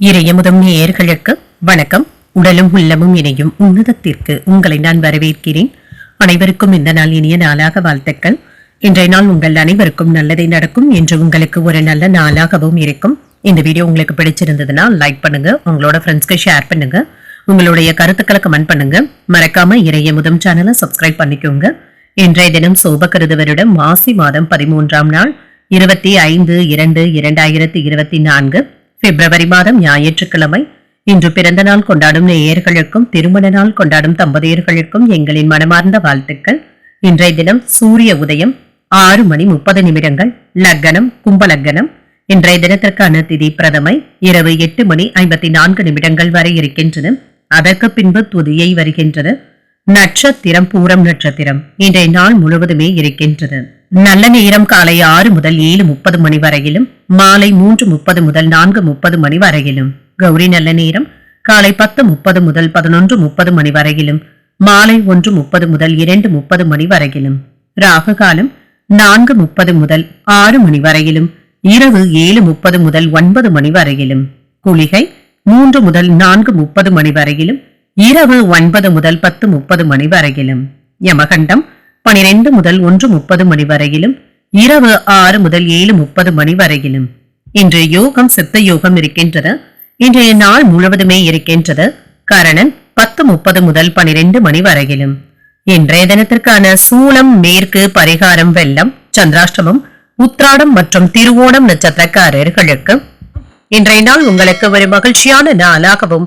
இறையமுதம் நேயர்களுக்கு வணக்கம். உடலும் உள்ளமும் இணையும் உன்னதத்திற்கு உங்களை நான் வரவேற்கிறேன். அனைவருக்கும் இந்த நாள் இனிய நாளாக வாழ்த்துக்கள். இன்றைய நாள் உங்கள் அனைவருக்கும் நல்லதே நடக்கும் என்று உங்களுக்கு ஒரு நல்ல நாளாகவும் இருக்கும். இந்த வீடியோ உங்களுக்கு பிடிச்சிருந்ததுன்னா லைக் பண்ணுங்க உங்களோட ஃப்ரெண்ட்ஸ்க்கு ஷேர் பண்ணுங்க உங்களுடைய கருத்துக்களை கமெண்ட் பண்ணுங்க. மறக்காம இறையமுதம் சேனலை சப்ஸ்கிரைப் பண்ணிக்கோங்க. இன்றைய தினம் சோபக்கருது வருடம் மாசி மாதம் பதிமூன்றாம் நாள் இருபத்தி ஐந்து இரண்டு இரண்டாயிரத்தி இருபத்தி நான்கு. பிப்ரவரி மாதம் ஞாயிற்றுக்கிழமை. இன்று பிறந்த நாள் கொண்டாடும் நேயர்களுக்கும் திருமண நாள் கொண்டாடும் தம்பதியர்களுக்கும் எங்களின் மனமார்ந்த வாழ்த்துக்கள். இன்றைய தினம் சூரிய உதயம் ஆறு மணி முப்பது நிமிடங்கள் லக்கணம் கும்பலக்கணம். இன்றைய தினத்திற்கான திதி பிரதமை இரவு எட்டு மணி ஐம்பத்தி நான்கு நிமிடங்கள் வரை இருக்கின்றன அதற்கு பின்பு துதியை வருகின்றன நட்சத்திரம் பூரம் நட்சத்திரம் இன்றைய நாள் முழுவதுமே இருக்கின்றது. நல்ல நேரம் காலை ஆறு முதல் ஏழு முப்பது மணி வரையிலும் மாலை மூன்று முப்பது முதல் நான்கு முப்பது மணி வரையிலும். கௌரி நல்ல நேரம் காலை பத்து முப்பது முதல் பதினொன்று முப்பது மணி வரையிலும் மாலை ஒன்று முப்பது முதல் இரண்டு முப்பது மணி வரையிலும். ராகு காலம் நான்கு முப்பது முதல் ஆறு மணி வரையிலும் இரவு ஏழு முப்பது முதல் ஒன்பது மணி வரையிலும். குளிகை மூன்று முதல் நான்கு முப்பது மணி வரையிலும் இரவு ஒன்பது முதல் பத்து முப்பது மணி வரையிலும். யமகண்டம் பனிரெண்டு முதல் ஒன்று முப்பது மணி வரையிலும். இரவு ஆறு முதல் ஏழு முப்பது மணி வரையிலும். இன்று யோகம் சித்த யோகம் இருக்கின்றது. இன்றைய நாள் முழுவதுமே இருக்கின்றது. கரணன் பத்து முப்பது முதல் பனிரெண்டு மணி வரையிலும். இன்றைய தினத்திற்கான சூலம் மேற்கு பரிகாரம் வெள்ளம் சந்திராஷ்டமம் உத்ராடம் மற்றும் திருவோணம் நட்சத்திரக்காரர்களுக்கு இன்றைய நாள் உங்களுக்கு ஒரு மகிழ்ச்சியான நாளாகவும்